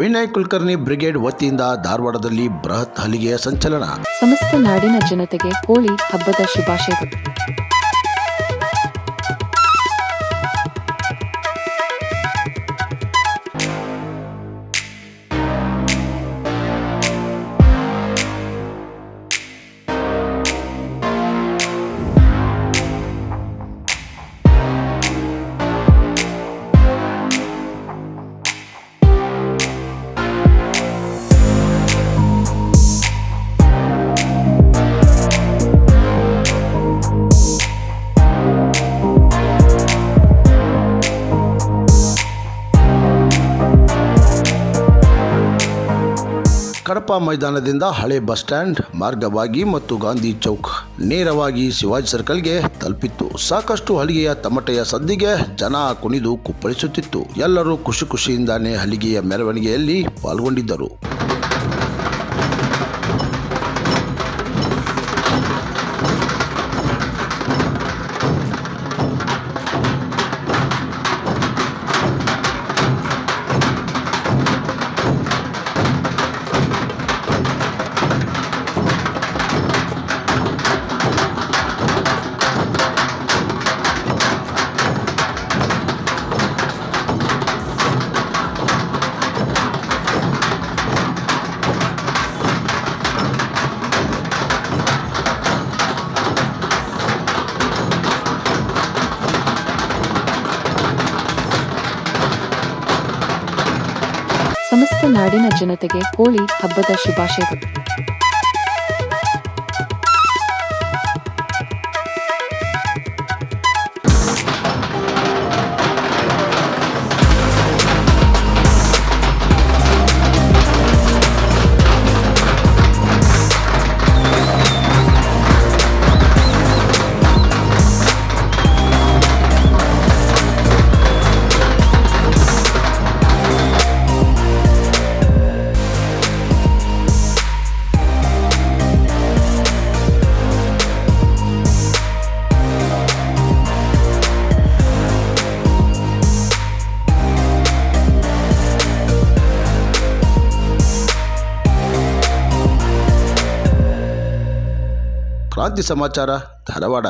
Vinay Kulkarni brigade ವತಿಯಿಂದ ಧಾರವಾಡದಲ್ಲಿ ಬೃಹತ್ ಹಲಿಗೆಯ ಸಂಚಲನ. ಸಮಸ್ತ ನಾಡಿನ ಜನತೆಗೆ ಹೋಳಿ ಹಬ್ಬದ ಶುಭಾಶಯಗಳು. ಕಡಪ ಮೈದಾನದಿಂದ ಹಳೆ ಬಸ್ ಸ್ಟ್ಯಾಂಡ್ ಮಾರ್ಗವಾಗಿ ಮತ್ತು ಗಾಂಧಿ ಚೌಕ್ ನೇರವಾಗಿ ಶಿವಾಜಿ ಸರ್ಕಲ್ಗೆ ತಲುಪಿತ್ತು. ಸಾಕಷ್ಟು ಹಲಿಗೆಯ ತಮಟೆಯ ಸದ್ದಿಗೆ ಜನ ಕುಣಿದು ಕುಪ್ಪಳಿಸುತ್ತಿತ್ತು. ಎಲ್ಲರೂ ಖುಷಿ ಖುಷಿಯಿಂದಾನೇ ಹಲಿಗೆಯ ಮೆರವಣಿಗೆಯಲ್ಲಿ ಪಾಲ್ಗೊಂಡಿದ್ದರು. ನಾಡಿನ ಜನತೆಗೆ ಹೋಳಿ ಹಬ್ಬದ ಶುಭಾಶಯಗಳು. క్రాంతి సమాచార ధనవాడ